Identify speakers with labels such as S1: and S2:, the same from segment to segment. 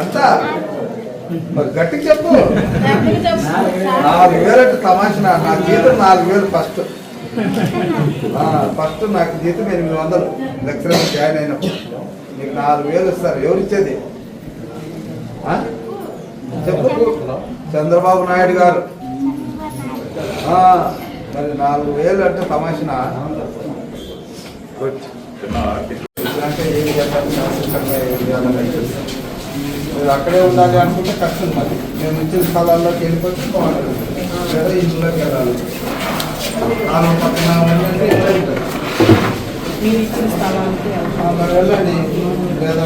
S1: ఎంత? మరి గట్టిగా చెప్పు. నాలుగు వేలు అంటే తమాషన నా జీతం నాలుగు వేలు ఫస్ట్. ఫస్ట్ నాకు జీతం ఎనిమిది వందలు. లెక్చరర్ జాయిన్ అయినప్పుడు. నీకు నాలుగు వేలు ఇస్తారు. ఎవరు ఇచ్చేది? ఆ? చెప్పు. చంద్రబాబు నాయుడు గారు. ఆ, మరి నాలుగు వేలు అంటే తమాషన చేయాలి, శాశ్వతంగా ఏం. మీరు అక్కడే ఉండాలి అనుకుంటే కష్టం మరి మేము ఇచ్చిన స్థలాల్లోకి వెళ్ళిపోతే బాగుంటుంది. లేదా ఇంట్లోకి వెళ్ళాలి కాలం పక్కన వెళ్ళండి. ఉంటుంది.
S2: మీరు
S1: లేదా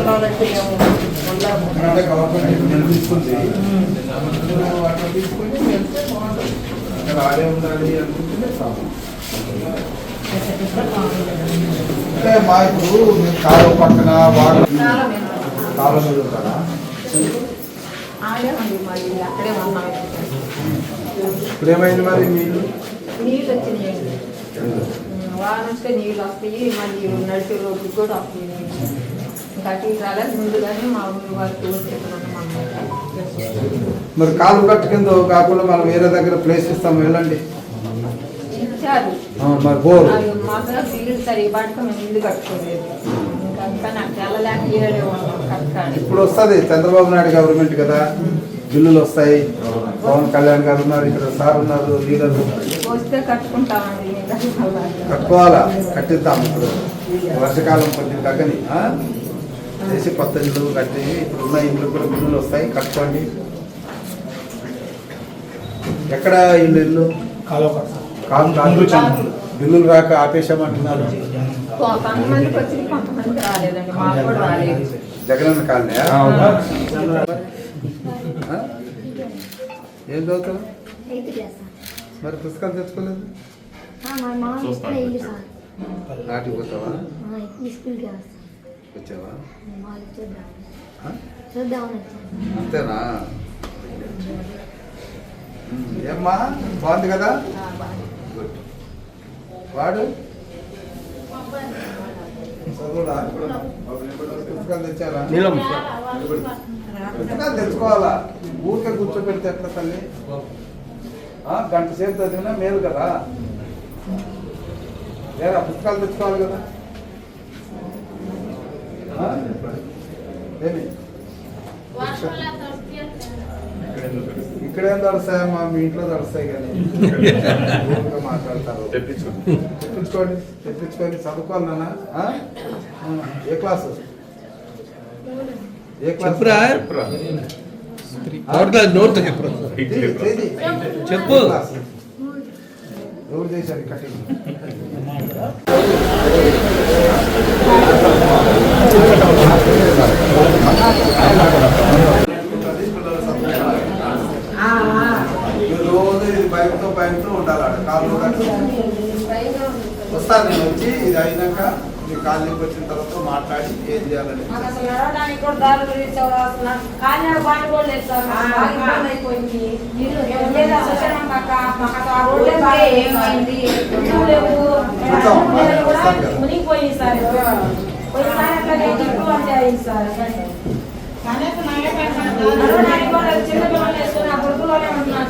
S2: ఉండాలంటే ఏమో ఉండలేము.
S1: ఎందుకంటే గవర్నమెంట్ మీరు అట్లా తీసుకొని అక్కడ ఆడే ఉండాలి అనుకుంటే ప్రాబ్లం అంటే మా ఇప్పుడు మీరు కాలు పక్కన వాడు కాలువ మీద ఉంటారా
S3: మరి
S1: ఇప్పుడు ఏమైంది మరి మీరు
S3: నీళ్ళు వచ్చినాయండి వాన వస్తే నీళ్ళు వస్తాయి మళ్ళీ నడిచే రోజు కూడా వస్తాయి. ఇంకా అటు రాలేదు ముందుగానే మా ఊరి వారికి వచ్చేస్తున్నాం
S1: మరి కాలువ కట్టు కింద కాకుండా మనం వేరే దగ్గర ప్లేస్ ఇస్తాం వెళ్ళండి. మరి బోర్. ఇప్పుడు వస్తుంది చంద్రబాబు నాయుడు గవర్నమెంట్ కదా. బిల్లులు వస్తాయి. పవన్ కళ్యాణ్ గారు ఉన్నారు ఇక్కడ సార్ ఉన్నారు లీడర్. కట్టుకోవాలా? కట్టిద్దాం ఇప్పుడు. వర్షకాలం కొంచెం తగ్గని ఆ? చేసి కొత్త ఇల్లు కట్టి ఇప్పుడు ఉన్న ఇల్లు కూడా బిల్లులు వస్తాయి. కట్టుకోండి. ఎక్కడ ఇల్లు ఇల్లు బిల్లులు రాక ఆపేశామంటున్నారు. జగనన్న కాలనీ ఏం చదువుతావు? మరి పుస్తకాలు తెచ్చుకోలేదు? నాటికి పోతావా? వచ్చావా? అంతేనా? ఏమ్మా? బాగుంది కదా? గుడ్ వాడు? పుస్తకాలు తెచ్చారా పుస్తకాలు తెచ్చుకోవాలా? ఊరికే కూర్చోబెడితే ఎట్లా తల్లి? ఆ, గంట సేపు చదివినా మేలు కదా? లేదా పుస్తకాలు తెచ్చుకోవాలి కదా? ఏమి? ఇక్కడేం తడుస్తాయమ్మా మీ ఇంట్లో తడుస్తాయి కానీ. మాట్లాడతారు. తెప్పించుకోండి. తెప్పించుకొని చదువుకోవాలి నాన్న. ఏ క్లాసు? ఏ క్లాస్?
S4: చెప్పు?
S1: ఎవరు చేశారు కటింగ్ ఈ రోజు భయంతో భయంతో ఉండాలి ఆడ కాళ్ళు కట్టి వస్తాను నేను వచ్చి ఇది అయినాక మీ కాలనీకి వచ్చిన తర్వాత మాట్లాడి ఏం చేయాలని.
S5: మునిగిపోయింది సార్. పోయినసారి అయింది చిన్న పిల్లలు వేసుకుని ఆ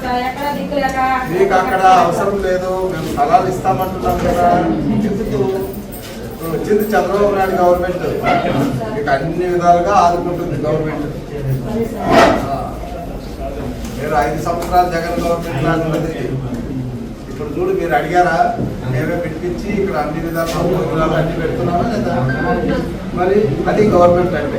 S5: సార్. ఎక్కడ
S1: మీకు అక్కడ అవసరం లేదు. మేము స్థలాలు ఇస్తామంటున్నాం కదా. ఎందుకు? వచ్చింది చంద్రబాబు నాయుడు గవర్నమెంట్. మీకు అన్ని విధాలుగా ఆదుకుంటుంది గవర్నమెంట్. ఆ. మీరు ఐదు సంవత్సరాలు జగన్ గవర్నమెంట్ ఇప్పుడు చూడు మీరు అడిగారా? మేమే పిలిపించి ఇక్కడ అన్ని విధాలు సౌకర్యాలు అన్ని పెడుతున్నామా లేదా? మరి అది గవర్నమెంట్ అంటే.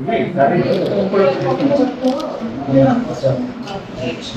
S1: ね、誰に